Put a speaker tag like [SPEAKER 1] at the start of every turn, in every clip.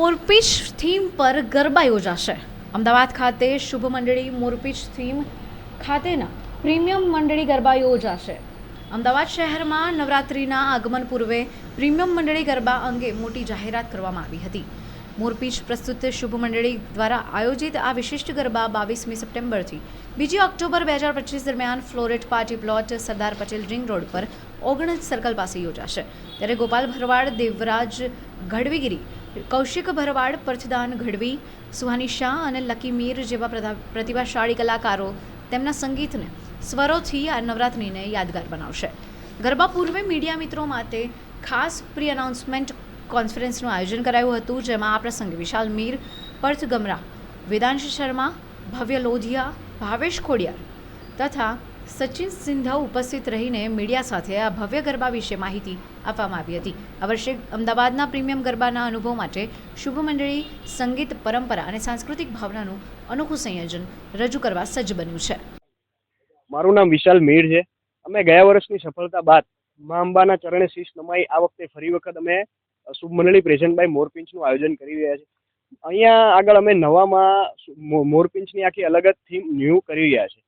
[SPEAKER 1] મોરપીચ theme પર ગરબા યોજાશે. અમદાવાદ ખાતે શુભ મંડળી મોરપીચ થીમ ખાતેના પ્રીમિયમ મંડળી ગરબા યોજાશે. અમદાવાદ શહેરમાં નવરાત્રિના આગમન પૂર્વે પ્રીમિયમ મંડળી ગરબા અંગે મોટી જાહેરાત કરવામાં આવી હતી. મોરપીચ પ્રસ્તુત શુભ મંડળી દ્વારા આયોજિત આ વિશિષ્ટ ગરબા બાવીસમી સપ્ટેમ્બરથી બીજી ઓક્ટોબર બે હજાર પચીસ દરમિયાન flow rate party plot Sardar Patel ring road પર ઓગણજ સર્કલ પાસે યોજાશે. ત્યારે ગોપાલ ભરવાડ, દેવરાજ, ગઢવીગીરી કૌશિક ભરવાડ પરછદાન ગઢવી સુહાની શાહ અને લકી મીર જેવા પ્રતિભાશાળી કલાકારો તેમના સંગીતને સ્વરોથી આ નવરાત્રિને યાદગાર બનાવશે. ગરબા પૂર્વે મીડિયા મિત્રો માટે ખાસ પ્રી અનાઉન્સમેન્ટ કોન્ફરન્સનું આયોજન કરાયું હતું, જેમાં આ પ્રસંગે વિશાલ મીર, પર્થ ગમરા, વેદાંશ શર્મા, ભવ્ય લોધિયા, ભાવેશ ખોડિયાર તથા સચિન સિંધા ઉપસ્થિત રહીને મીડિયા સાથે આ ભવ્ય ગરબા વિશે માહિતી આપવામાં આવી હતી. આ વર્ષે અમદાવાદના પ્રીમિયમ ગરબાના અનુભવ માટે શુભ મંડળી સંગીત પરંપરા અને સાંસ્કૃતિક ભાવનાનું અનોખું સંયોજન રજૂ કરવા સજ્જ બન્યું છે.
[SPEAKER 2] મારું નામ વિશાલ મીર છે. અમે ગયા વર્ષની સફળતા બાદ મા અંબાના ચરણે શીશ નમાઈ આ વખતે ફરી વખત અમે શુભ પ્રેઝન્ટ બાય મોરપિંચનું આયોજન કરી રહ્યા છે. અહીંયા આગળ અમે નવામાં મોરપિંચની આખી અલગ જ થીમ ન્યૂ કરી રહ્યા છે.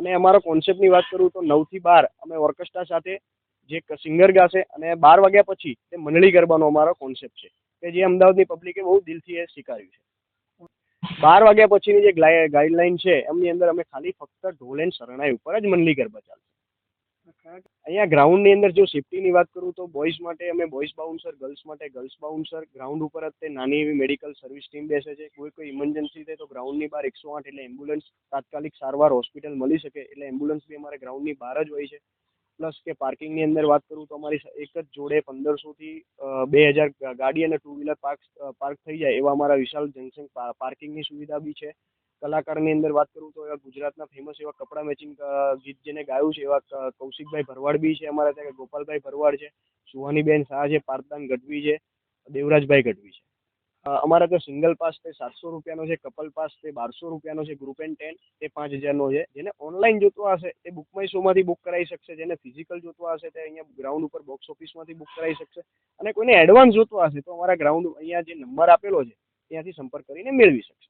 [SPEAKER 2] અને અમારો કોન્સેપ્ટની વાત કરું તો નવથી બાર અમે ઓર્કેસ્ટ્રા સાથે જે સિંગર ગાશે અને બાર વાગ્યા પછી તે મંડળી ગરબાનો અમારો કોન્સેપ્ટ છે. કે જે અમદાવાદની પબ્લિકે બહુ દિલથી એ સ્વીકાર્યું છે. બાર વાગ્યા પછીની જે ગાઈડલાઈન છે, એમની અંદર અમે ખાલી ફક્ત ઢોલ એન્ડ શરણાઈ ઉપર જ મંડળી ગરબા ચાલશે અહીંયા ગ્રાઉન્ડની અંદર જો સેફટીની વાત કરું તો બોયઝ માટે અમે બોયઝ બાઉન્સર ગર્લ્સ માટે ગર્લ્સ બાઉન્સર ગ્રાઉન્ડ ઉપર જ તે નાની એવી મેડિકલ સર્વિસ ટીમ બેસે છે. કોઈ કોઈ ઇમરજન્સી થાય તો ગ્રાઉન્ડની બહાર એકસો આઠ એટલે એમ્બ્યુલન્સ તાત્કાલિક સારવાર હોસ્પિટલ મળી શકે એટલે એમ્બ્યુલન્સ બી અમારે ગ્રાઉન્ડની બહાર જ હોય છે. પ્લસ કે પાર્કિંગની અંદર વાત કરું તો અમારી એક જ જોડે પંદરસોથી બે હજાર ગાડી અને ટુ વ્હીલર પાર્ક પાર્ક થઈ જાય એવા અમારા વિશાલ જંકશન પાર્કિંગની સુવિધા બી છે. કલાકારની અંદર વાત કરું તો એવા ગુજરાતના ફેમસ એવા કપડા મેચિંગ ગીત જેને ગાયું છે એવા કૌશિકભાઈ ભરવાડ બી છે અમારા ત્યાં, ગોપાલભાઈ ભરવાડ છે, સુહાનીબેન શાહ છે પાર્થદાન ગઢવી છે, દેવરાજભાઈ ગઢવી છે. અમારા ત્યાં સિંગલ પાસ તે સાતસો રૂપિયાનો છે, કપલ પાસ તે બારસો રૂપિયાનો છે ગ્રુપ એન્ડ ટેન તે પાંચ હજારનો છે, જેને ઓનલાઈન જોતો હશે એ બુક માય શોમાંથી બુક કરાવી શકશે, જેને ફિઝિકલ જોતો હશે, તે અહીંયા ગ્રાઉન્ડ ઉપર બોક્સ ઓફિસમાંથી બુક કરાવી શકશે, અને કોઈને એડવાન્સ જોતો હશે, તો અમારા ગ્રાઉન્ડ અહીંયા જે નંબર આપેલો છે, ત્યાંથી સંપર્ક કરીને મેળવી શકશે.